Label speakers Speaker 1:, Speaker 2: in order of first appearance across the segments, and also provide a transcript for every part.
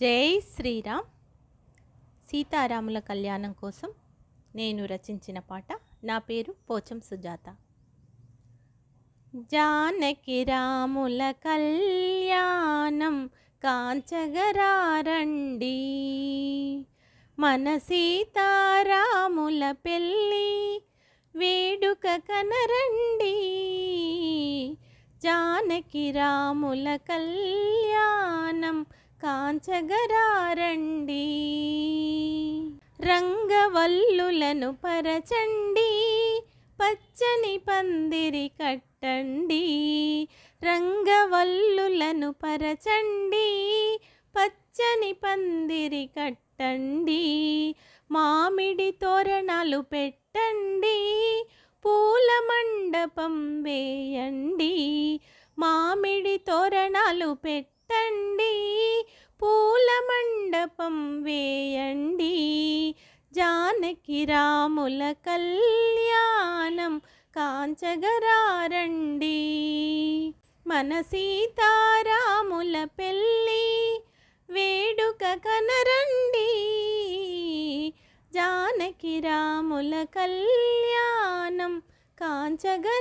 Speaker 1: జై శ్రీరామ్. సీతారాముల కళ్యాణం కోసం నేను రచించిన పాట నా పేరు పోచం సుజాత. జానకి రాముల కళ్యాణం కాంచగరారండి. మన సీతారాముల పెళ్ళి వేడుక కనరండి జానకి రాముల కళ్యాణం కాంచగరారండి. రంగవల్లులను పరచండి. పచ్చని పందిరి కట్టండి. రంగవల్లులను పరచండి. పచ్చని పందిరి కట్టండి. మామిడి తోరణాలు పెట్టండి. పూల మండపం వేయండి. మామిడి తోరణాలు పెట్టండి. పూల మండపం వేయండి. జానకి రాముల కళ్యాణం కాంచగరారండి. మన సీతారాముల పెళ్ళి వేడుక కనరండి. జానకి రాముల కళ్యాణం కాంచగరారండి.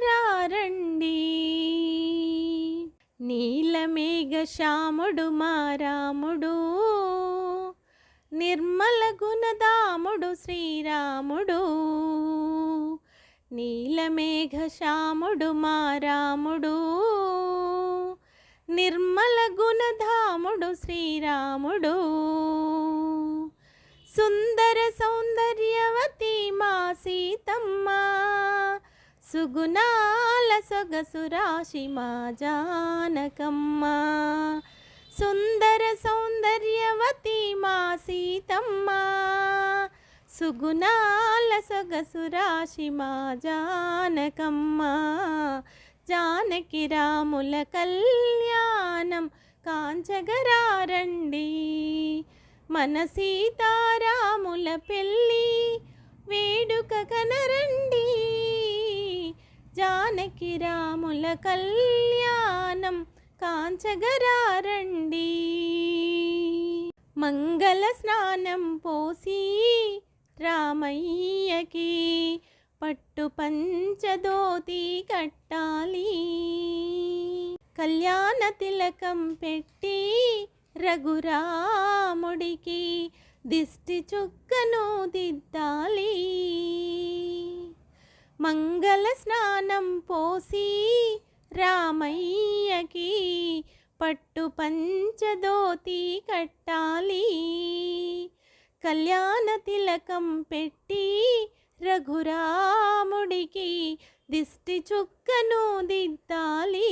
Speaker 1: నీలమేఘ శ్యాముడు మా రాముడు నిర్మల గుణదాముడు శ్రీరాముడు నీలమేఘ శ్యాముడు మా రాముడు నిర్మల గుణధాముడు శ్రీరాముడు. సుందర సౌందర్యవతి మా సీతమ్మ సుగుణాల సొగసు రాశి మా జానకమ్మ. సుందర సౌందర్యవతి మా సీతమ్మ. సుగుణాల సొగసు రాశి మా జానకమ్మ. జానకి రాముల కళ్యాణం కాంచగరారండి. మన సీతారాముల పెళ్ళి వేడుక కనరండి. జానకి రాముల కళ్యాణం కాంచగరారండి. మంగళ స్నానం పోసి రామయ్యకి పట్టు పంచదోతి కట్టాలి. కళ్యాణ తిలకం పెట్టి రఘురాముడికి దిష్టి చుక్కను దిద్దాలి. మంగళ స్నానం పోసి రామయ్యకి పట్టు పంచదోతి కట్టాలి. కళ్యాణ తిలకం పెట్టి రఘురాముడికి దిష్టి చుక్కను దిద్దాలి.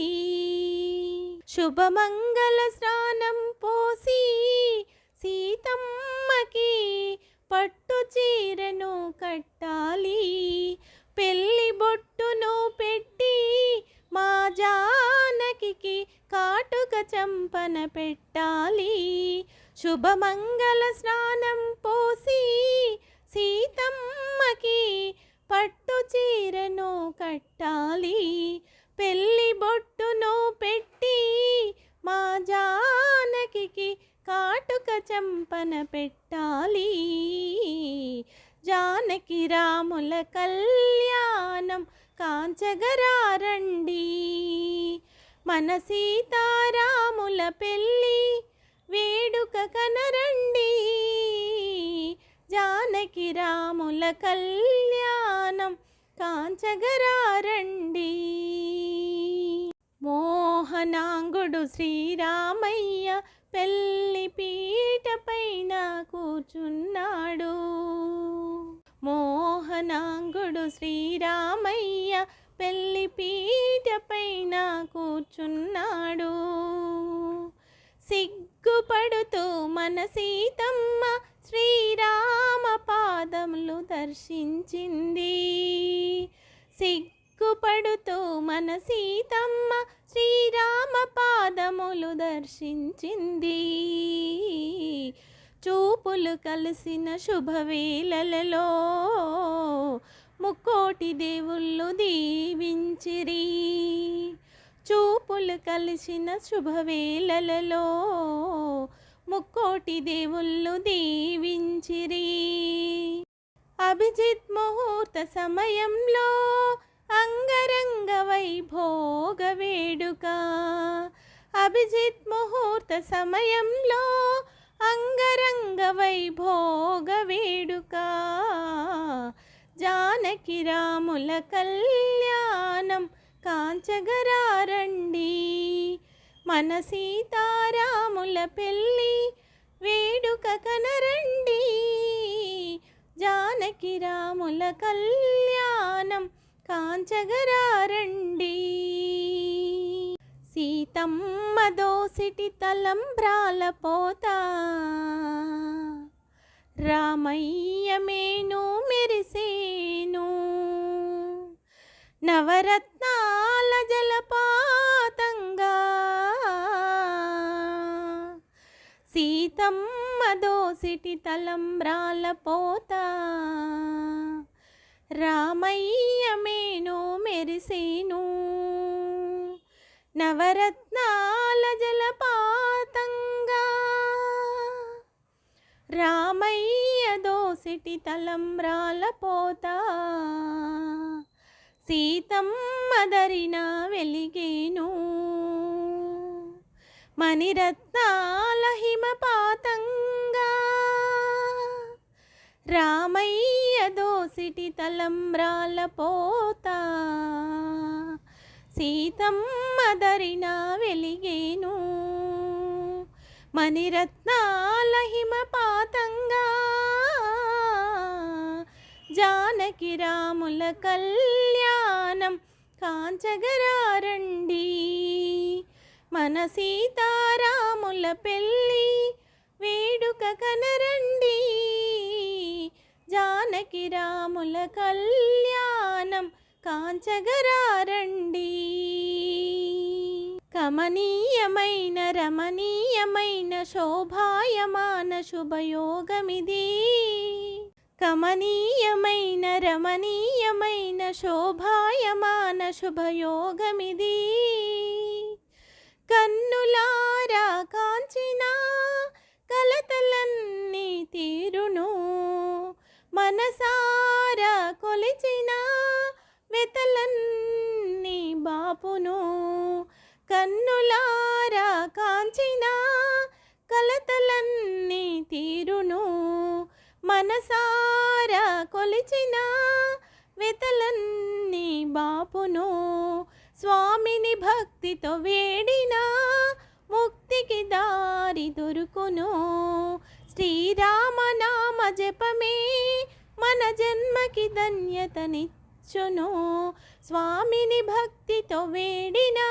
Speaker 1: శుభమంగళ స్నానం పోసి సీతమ్మకి పట్టు చీరను కట్టాలి. పెళ్ళి బొట్టును పెట్టి మా జానకి కాటుక చంపన పెట్టాలి. శుభమంగళ స్నానం పోసి జానకి రాముల కళ్యాణం కాంచగరారండి. మన సీతారాముల పెళ్ళి వేడుక కనరండి. జానకి రాముల కళ్యాణం కాంచగరారండి. మోహనాంగుడు శ్రీరామయ్య పెళ్ళి పీట పైన కూర్చున్నాడు. వాహనాంగుడు శ్రీరామయ్య పెళ్ళి పీట పైన కూర్చున్నాడు. సిగ్గుపడుతూ మన సీతమ్మ శ్రీరామ పాదములు దర్శించింది. సిగ్గుపడుతూ మన సీతమ్మ శ్రీరామ పాదములు దర్శించింది. చూపులు కలిసిన శుభవేళలలో ముక్కోటి దేవుళ్ళు దీవించిరి. చూపులు కలిసిన శుభవేళలలో ముక్కోటి దేవుళ్ళు దీవించిరి. అభిజిత్ ముహూర్త సమయంలో అంగరంగ వైభోగ వేడుక. అభిజిత్ ముహూర్త సమయంలో అంగరంగ వైభోగ వేడుక. జానకి రాముల కళ్యాణం కాంచగరారండి. మన సీతారాముల పెళ్ళి వేడుక కనరండి. జానకి రాముల కళ్యాణం కాంచగరారండి. సీతమ్మ దోసిటి తలంబ్రాల పోత రామయ్య మేను మెరిసేను. నవరత్నాల జలపాతంగా. సీతమ్మ దోసిటి తలంబ్రాల పోత రామయ్య మేను మెరిసేను. నవరత్నాల జలపాతంగా. రామయ్య దోసిటి తలంబ్రాల పోత సీతమ్మ దరిన వెలిగేను. మణిరత్నాల హిమపాతంగా. రామయ్య దోసిటి తలంబ్రాల పోతా సీతమ్మ దరిన వెలిగేను. మణిరత్నాల హిమపాతంగా జానకి రాముల కళ్యాణం కాంచగరారండి. మన సీతారాముల పెళ్ళి వేడుక కనరండి. జానకి రాముల కళ్యాణం కాంచగరారండి కమనీయమైన రమణీయమైన శోభాయమాన శుభయోగమిది. కమనీయమైన రమణీయమైన శోభాయమాన శుభయోగమిది. కన్నులారా కాంచిన కలతలన్నీ తీరును. మనసారా కొలిచిన వెతలన్నీ బాపును కన్నులారా కాంచిన కలతలన్నీ తీరును మనసారా కొలిచిన వెతలన్నీ బాపును స్వామిని భక్తితో వేడిన ముక్తికి దారి దొరుకును. శ్రీరామనామ జపమే మన జన్మకి ధన్యతనిచ్చును స్వామిని భక్తితో వేడినా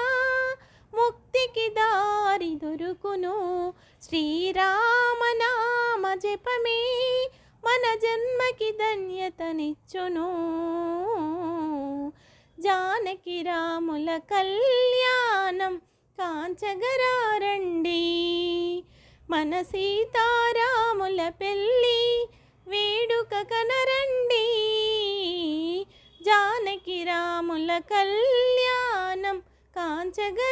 Speaker 1: ముక్తికి దారి దొరుకును. శ్రీరామనామ జపమే మన జన్మకి ధన్యతనిచ్చును. జానకి రాముల కళ్యాణం కాంచగరారండి. మన సీతారాముల పెళ్ళి వేడుక కనరండి. జానకి రాముల కళ్యాణం కాంచగరారండి.